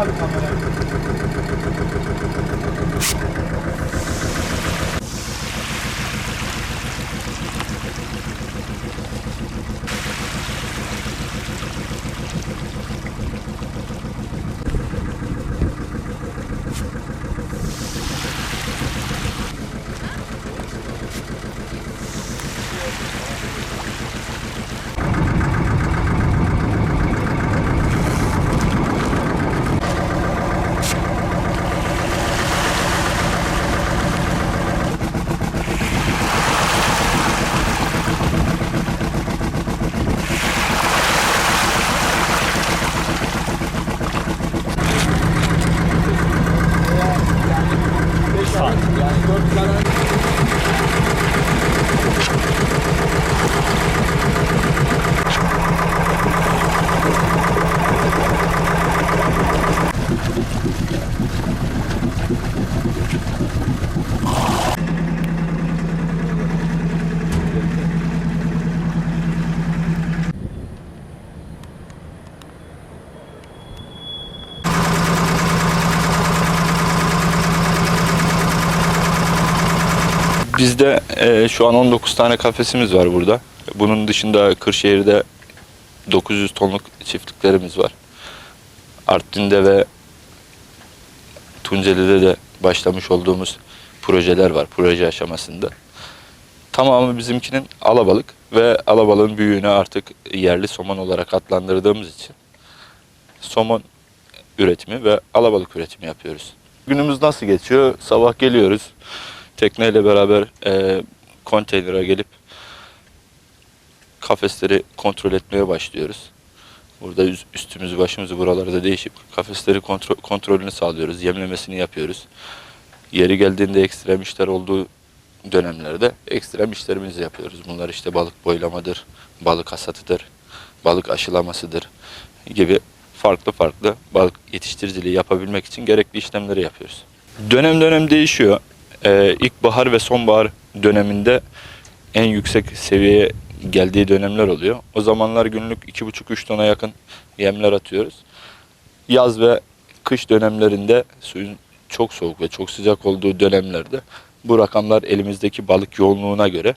abi kamerayı. Bizde e, şu an 19 tane kafesimiz var burada. Bunun dışında Kırşehir'de 900 tonluk çiftliklerimiz var. Artvin'de ve Tunceli'de de başlamış olduğumuz projeler var proje aşamasında. Tamamı bizimkinin alabalık ve alabalığın büyüğünü artık yerli somon olarak adlandırdığımız için somon üretimi ve alabalık üretimi yapıyoruz. Günümüz nasıl geçiyor? Sabah geliyoruz. Tekneyle beraber e, konteynere gelip kafesleri kontrol etmeye başlıyoruz. Burada üz- üstümüzü başımızı buralarda değişip kafesleri kontrol, kontrolünü sağlıyoruz. Yemlemesini yapıyoruz. Yeri geldiğinde ekstrem işler olduğu dönemlerde ekstrem işlerimizi yapıyoruz. Bunlar işte balık boylamadır, balık hasatıdır, balık aşılamasıdır gibi farklı farklı balık yetiştiriciliği yapabilmek için gerekli işlemleri yapıyoruz. Dönem dönem değişiyor. Ee, ilkbahar ve sonbahar döneminde en yüksek seviyeye geldiği dönemler oluyor. O zamanlar günlük 2,5-3 tona yakın yemler atıyoruz. Yaz ve kış dönemlerinde suyun çok soğuk ve çok sıcak olduğu dönemlerde bu rakamlar elimizdeki balık yoğunluğuna göre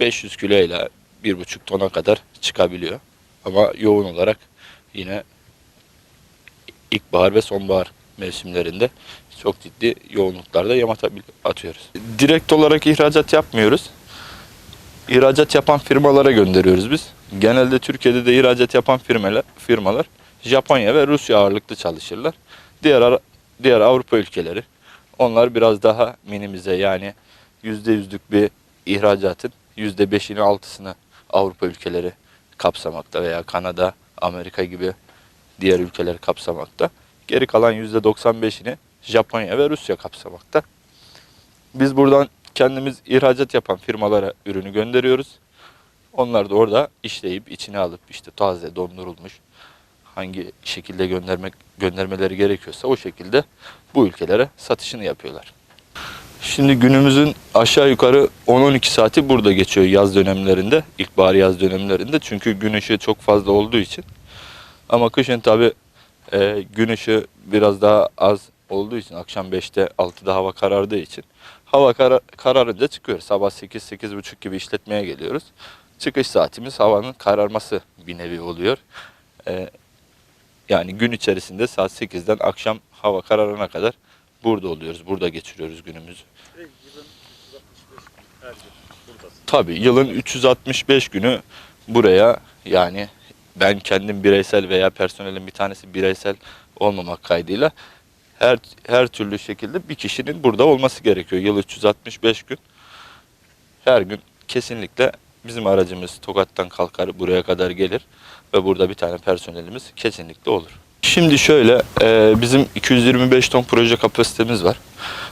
500 kilo ile 1,5 tona kadar çıkabiliyor. Ama yoğun olarak yine ilkbahar ve sonbahar mevsimlerinde çok ciddi yoğunluklarda yem atıyoruz. Direkt olarak ihracat yapmıyoruz. İhracat yapan firmalara gönderiyoruz biz. Genelde Türkiye'de de ihracat yapan firmalar, firmalar Japonya ve Rusya ağırlıklı çalışırlar. Diğer diğer Avrupa ülkeleri onlar biraz daha minimize yani %100'lük bir ihracatın %5'ini 6'sını Avrupa ülkeleri kapsamakta veya Kanada, Amerika gibi diğer ülkeler kapsamakta. Geri kalan %95'ini Japonya ve Rusya kapsamakta. Biz buradan kendimiz ihracat yapan firmalara ürünü gönderiyoruz. Onlar da orada işleyip içine alıp işte taze dondurulmuş hangi şekilde göndermek göndermeleri gerekiyorsa o şekilde bu ülkelere satışını yapıyorlar. Şimdi günümüzün aşağı yukarı 10-12 saati burada geçiyor yaz dönemlerinde, ilkbahar yaz dönemlerinde. Çünkü gün ışığı çok fazla olduğu için. Ama kışın tabi gün ışığı biraz daha az olduğu için akşam 5'te 6'da hava karardığı için hava kara- kararınca çıkıyoruz. Sabah 8-8.30 gibi işletmeye geliyoruz. Çıkış saatimiz havanın kararması bir nevi oluyor. Ee, yani gün içerisinde saat 8'den akşam hava kararana kadar burada oluyoruz. Burada geçiriyoruz günümüzü. Yılın 365 gün her gün buradasın. Tabii yılın 365 günü buraya yani ben kendim bireysel veya personelin bir tanesi bireysel olmamak kaydıyla her her türlü şekilde bir kişinin burada olması gerekiyor. Yıl 365 gün. Her gün kesinlikle bizim aracımız Tokat'tan kalkar buraya kadar gelir ve burada bir tane personelimiz kesinlikle olur. Şimdi şöyle e, bizim 225 ton proje kapasitemiz var.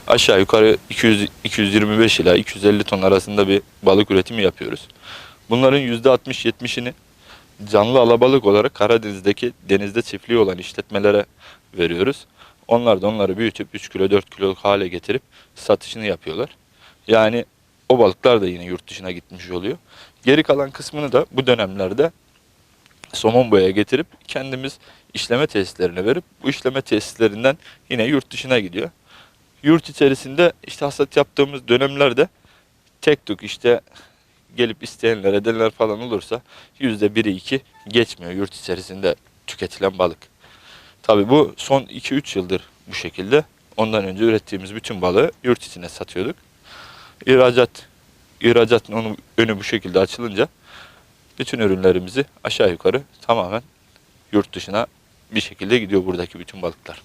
Aşağı yukarı 200 225 ila 250 ton arasında bir balık üretimi yapıyoruz. Bunların %60-70'ini canlı alabalık olarak Karadeniz'deki denizde çiftliği olan işletmelere veriyoruz. Onlar da onları büyütüp 3 kilo 4 kiloluk hale getirip satışını yapıyorlar. Yani o balıklar da yine yurt dışına gitmiş oluyor. Geri kalan kısmını da bu dönemlerde somon boyaya getirip kendimiz işleme tesislerine verip bu işleme tesislerinden yine yurt dışına gidiyor. Yurt içerisinde işte hasat yaptığımız dönemlerde tek tük işte gelip isteyenler edenler falan olursa yüzde biri iki geçmiyor yurt içerisinde tüketilen balık. Tabii bu son 2-3 yıldır bu şekilde. Ondan önce ürettiğimiz bütün balığı yurt içine satıyorduk. İhracat, ihracatın onu, önü bu şekilde açılınca bütün ürünlerimizi aşağı yukarı tamamen yurt dışına bir şekilde gidiyor buradaki bütün balıklar.